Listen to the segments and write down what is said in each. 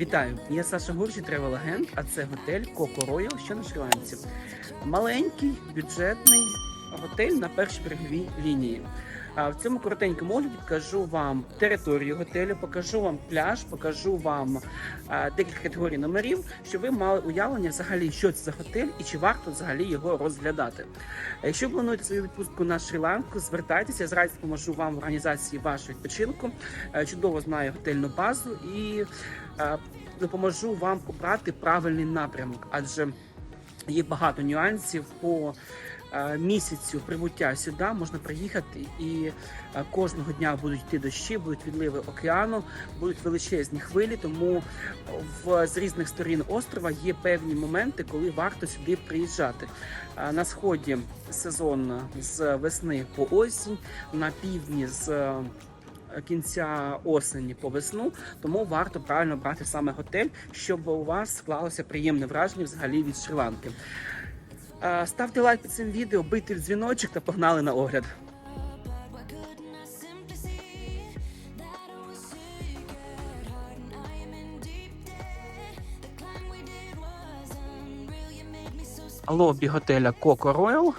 Вітаю! Я Саша Гуржі, тревел-агент, а це готель Коко Роял, що на Шрі-Ланці. Маленький, бюджетний готель на першій береговій лінії. В цьому коротенькому огляді покажу вам територію готелю, покажу вам пляж, покажу вам декілька категорій номерів, щоб ви мали уявлення взагалі, що це за готель і чи варто взагалі його розглядати. Якщо плануєте свою відпустку на Шрі-Ланку, звертайтеся, я з радістю поможу вам в організації вашого відпочинку. Чудово знаю готельну базу і допоможу вам обрати правильний напрямок, адже є багато нюансів по місяцю прибуття сюди. Можна приїхати і е, кожного дня будуть йти дощі, будуть відливи океану, будуть величезні хвилі. Тому в з різних сторін острова є певні моменти, коли варто сюди приїжджати. Е, На сході сезон з весни по осінь, на півдні з е, кінця осені по весну, тому варто правильно брати саме готель, щоб у вас склалося приємне враження взагалі від Шри-Ланки. Е, Ставте лайк під цим відео, бийте в дзвіночок та погнали на огляд. Лобі готеля Coco Royal.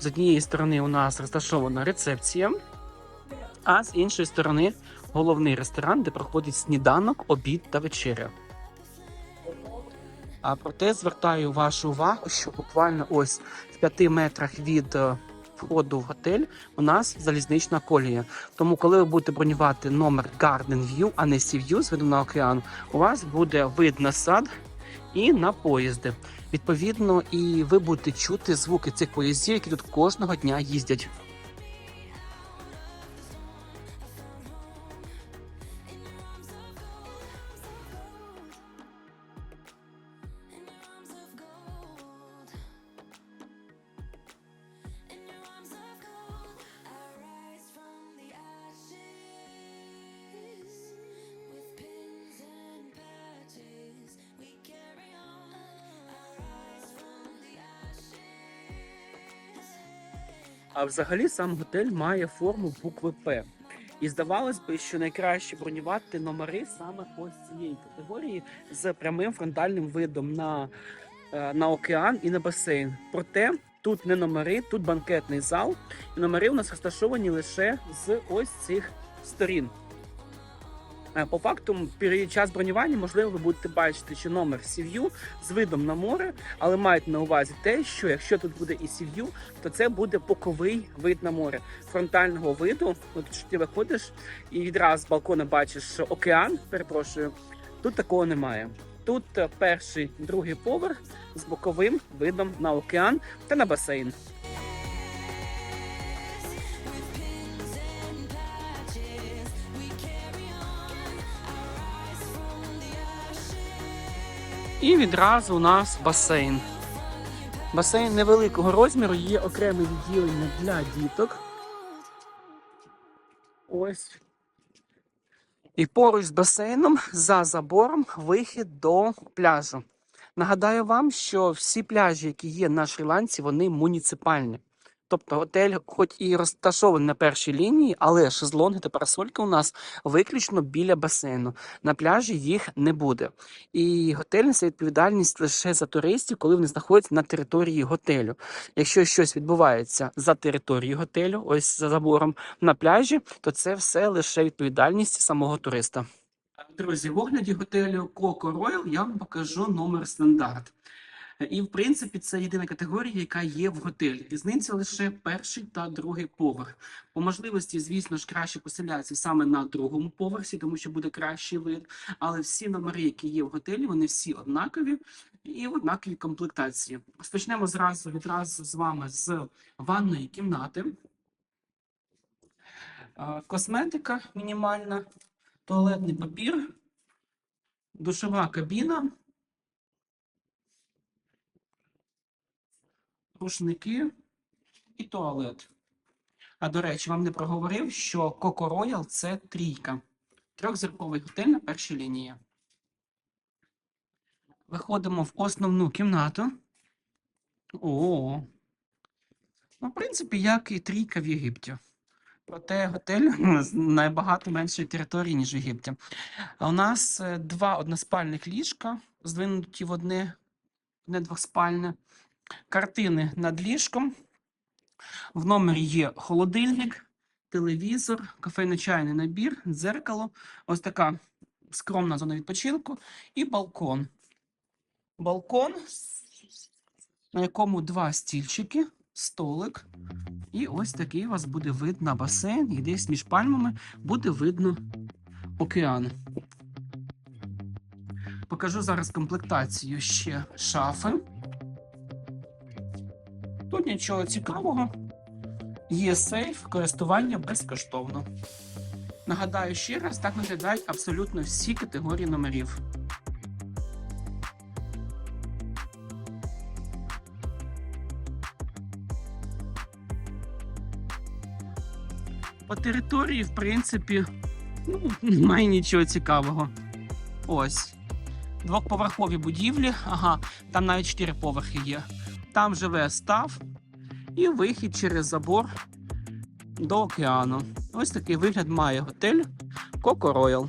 З однієї сторони у нас розташована рецепція, а з іншої сторони головний ресторан, де проходить сніданок, обід та вечеря. А проте звертаю вашу увагу, що буквально ось в 5 метрах від е, входу в готель у нас залізнична колія. Тому, коли ви будете бронювати номер Garden View, а не Sea View з видом на океан, у вас буде вид на сад і на поїзди. Відповідно, і ви будете чути звуки цих поїздів, які тут кожного дня їздять. А взагалі сам готель має форму букви П. І здавалось би, що найкраще бронювати номери саме ось цієї категорії з прямим фронтальним видом на, е, на океан і на басейн. Проте тут не номери, тут банкетний зал, і номери у нас розташовані лише з ось цих сторін. Е, По факту, під час бронювання, можливо, ви будете бачити, що номер Сів'ю з видом на море, але майте на увазі те, що якщо тут буде і Сів'ю, то це буде боковий вид на море. Фронтального виду, от ти виходиш і відразу з балкона бачиш океан, перепрошую, тут такого немає. Тут перший, другий поверх з боковим видом на океан та на басейн. І відразу у нас басейн. Басейн невеликого розміру, є окреме відділення для діток. Ось. І поруч з басейном за забором вихід до пляжу. Нагадаю вам, що всі пляжі, які є на Шрі-Ланці, вони муніципальні. Тобто готель, хоч і розташований на першій лінії, але шезлонги та парасольки у нас виключно біля басейну. На пляжі їх не буде. І готель несе відповідальність лише за туристів, коли вони знаходяться на території готелю. Якщо щось відбувається за територією готелю, ось за забором на пляжі, то це все лише відповідальність самого туриста. Друзі, в огляді готелю Coco Royal я вам покажу номер стандарт. І, в принципі, це єдина категорія, яка є в готелі. Різниця лише перший та другий поверх. По можливості, звісно ж, краще поселятися саме на другому поверсі, тому що буде кращий вид. Але всі номери, які є в готелі, вони всі однакові і в однаковій комплектації. Розпочнемо зразу відразу з вами з ванної кімнати. Е, Косметика мінімальна, туалетний папір, душова кабіна. Рушники і туалет. А до речі, вам не проговорив, що Coco Royal – це трійка. Трьохзірковий готель на першій лінії. Виходимо в основну кімнату. О. Ну, в принципі, як і трійка в Єгипті. Проте готель набагато меншої території, ніж в Єгипті. А у нас е, два односпальних ліжка, здвинуті в одне, одне двохспальне, картини над ліжком. В номері є холодильник, телевізор, кафейно-чайний набір, дзеркало, ось така скромна зона відпочинку і балкон. Балкон, на якому два стільчики, столик. І ось такий у вас буде вид на басейн, і десь між пальмами буде видно океан. Покажу зараз комплектацію ще шафи. Нічого цікавого. Є сейф, користування безкоштовно. Нагадаю ще раз, так виглядають абсолютно всі категорії номерів. По території, в принципі, ну, немає нічого цікавого. Ось. Двохповерхові будівлі, ага, там навіть чотири поверхи є. Там живе став і вихід через забор до океану. Ось такий вигляд має готель Coco Royal.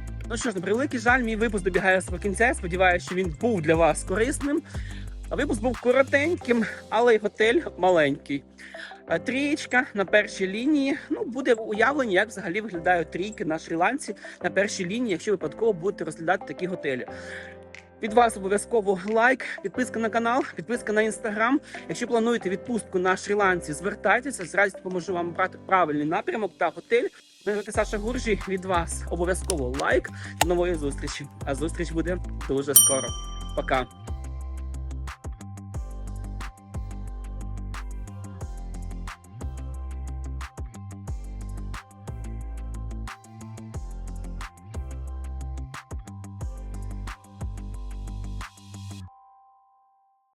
Ну що ж, на превеликий жаль, мій випуск добігає свого кінця. Сподіваюся, що він був для вас корисним. Випуск був коротеньким, але й готель маленький. Трієчка на першій лінії. Ну, буде уявлення, як взагалі виглядають трійки на Шрі-Ланці на першій лінії, якщо випадково будете розглядати такі готелі. Від вас обов'язково лайк, підписка на канал, підписка на інстаграм. Якщо плануєте відпустку на Шрі-Ланці, звертайтеся, з радістю поможу вам брати правильний напрямок та готель. Мене звати Саша Гуржі. Від вас обов'язково лайк. До нової зустрічі. А зустріч буде дуже скоро. Пока.